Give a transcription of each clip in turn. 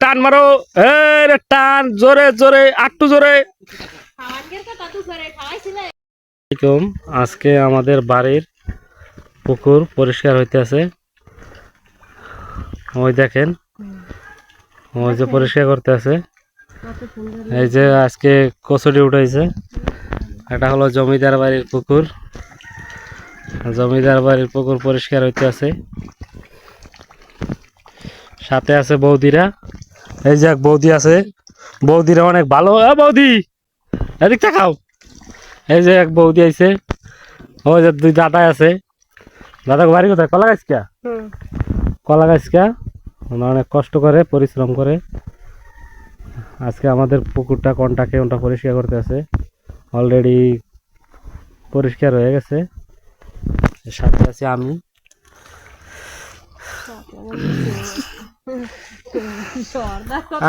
টান মারো। টান। জোরে জোরে আটটু জোরে। আজকে আমাদের বাড়ির পুকুর পরিষ্কার হইতেছে। ওই দেখেন। ওই যে পরিষ্কার করতে আছে এই যে আজকে কচুরি উঠাইছে। এটা হলো জমিদার বাড়ির পুকুর। জমিদার বাড়ির পুকুর পরিষ্কার হইতে আছে সাথে আছে বৌদিরা। এই যে এক বৌদি আছে। বৌদিরা অনেক ভালো। এ বৌদি এদিক খাও। এই যে এক বৌদি আইছে। ও যে দুই দাদা আছে। দাদা বাড়ি কোথায়? কলা গাছ কা কলা গাছ কা ওনারা অনেক কষ্ট করে পরিশ্রম করে। আজকে আমাদের পুকুরটা কোনটাকে কোনটা পরিষ্কার করতে আছে। অলরেডি পরিষ্কার হয়ে গেছে। সাথে আছি আমি।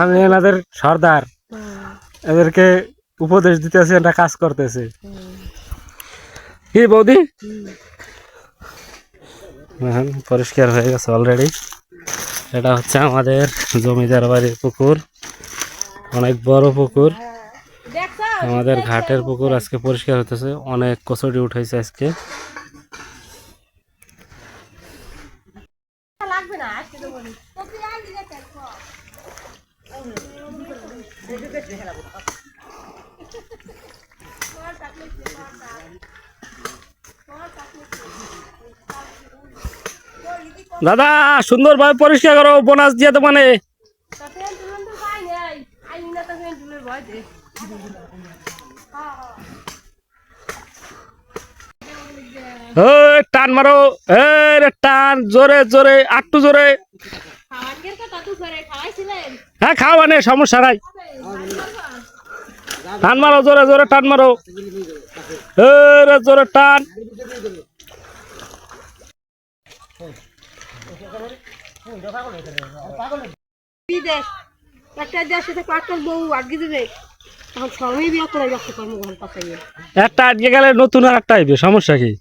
আমি এনাদের সর্দার। এদেরকে উপদেশ দিতেছে এটা কাজ করতেছে। কি বৌদি? পরিষ্কার হয়ে গেছে অলরেডি এটা হচ্ছে আমাদের জমিদার বাড়ির পুকুর। অনেক বড় পুকুর। আমাদের ঘাটের পুকুর আজকে পরিষ্কার হতেছে অনেক কচুরি উঠাইছে আজকে। দাদা সুন্দরভাবে পরিষ্কার করো বোনাস দিয়ে মানে। টান মারো। টান জোরে জোরে আটটু জোরে। হ্যাঁ খাওয়া মানে সমস্যা নাই। টান মারো, জোরে জোরে টান মারো। জোরে টান। একটা বউ আটকে দেবে একটা আটকে গেলে নতুন আর একটা আইবে, সমস্যা কি?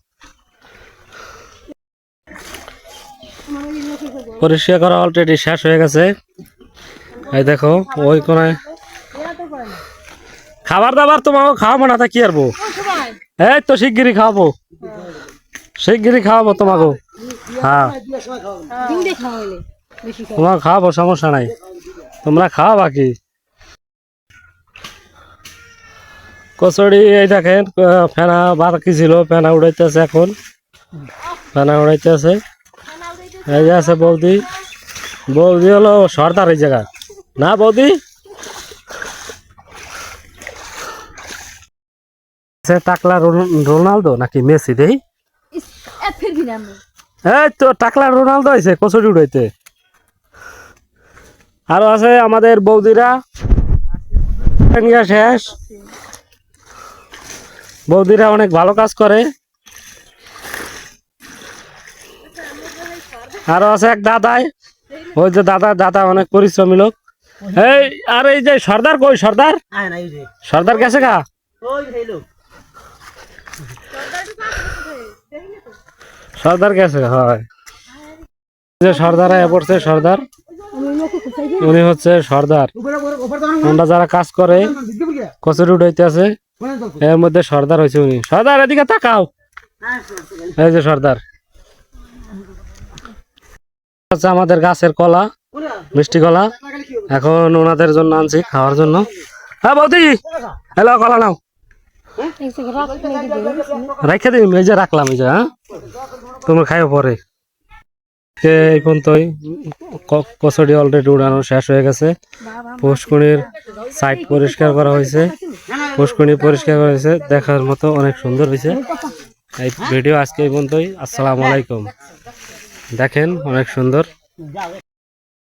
পরিষ্কার করা অলরেডি শেষ হয়ে গেছে। এই দেখো, ওই কোনায় খাবার দাবার তোমাকে খাওয়াবো না, তা কি আরবো এই তো শিগগিরই খাওয়াবো। শিগগিরই খাওয়াবো তোমাকে। হ্যাঁ। তোমাকে খাওয়াবো, সমস্যা নাই। তোমরা খাওয়া বাকি। কচুরি, এই দেখেন ফেনা, বাকি ছিল, ফেনা উড়াইতেছে এখন। ফেনা উড়াইতেছে। এই যে আছে বৌদি। বৌদি হলো সর্দার এই জায়গা। না বৌদি? সে টাকলা রোন- রোনালদো নাকি মেসি দেই? এই তো টাকলা রোনালদো হয়েছে কচুরি উড়াইতে। আরও আছে আমাদের বৌদিরা। শেষ বৌদিরা অনেক ভালো কাজ করে। আরও আছে এক দাদাই। ওই যে দাদা দাদা অনেক পরিশ্রমী লোক। এই আর এই যে সর্দার কই সর্দার? সর্দার গেছে গা? সর্দার গেছে হয়। যে সর্দার আয়া পড়ছে সর্দার। উনি হচ্ছে সর্দার। আমরা যারা কাজ করে কচুরি উঠাইতে আছে এর মধ্যে সর্দার হয়েছে উনি। সর্দার এদিকে তাকাও। এই যে সর্দার। আমাদের গাছের কলা, মিষ্টি কলা। এখন ওনাদের জন্য আনছি খাওয়ার জন্য। হ্যাঁ বৌদি! হ্যালো, কলা নাও। রেখে দিন, এই যে রাখলাম, এই যে হ্যাঁ? তুমি খাইও পরে। এই পর্যন্তই। ক- কচুরি অলরেডি উড়ানো শেষ হয়ে গেছে। পুষ্করির সাইড পরিষ্কার করা হয়েছে। পুষ্করিণী পরিষ্কার করা হয়েছে। দেখার মতো অনেক সুন্দর হয়েছে। এই ভিডিও আজকে এই পর্যন্তই। আসসালামু আলাইকুম। দেখেন অনেক সুন্দর।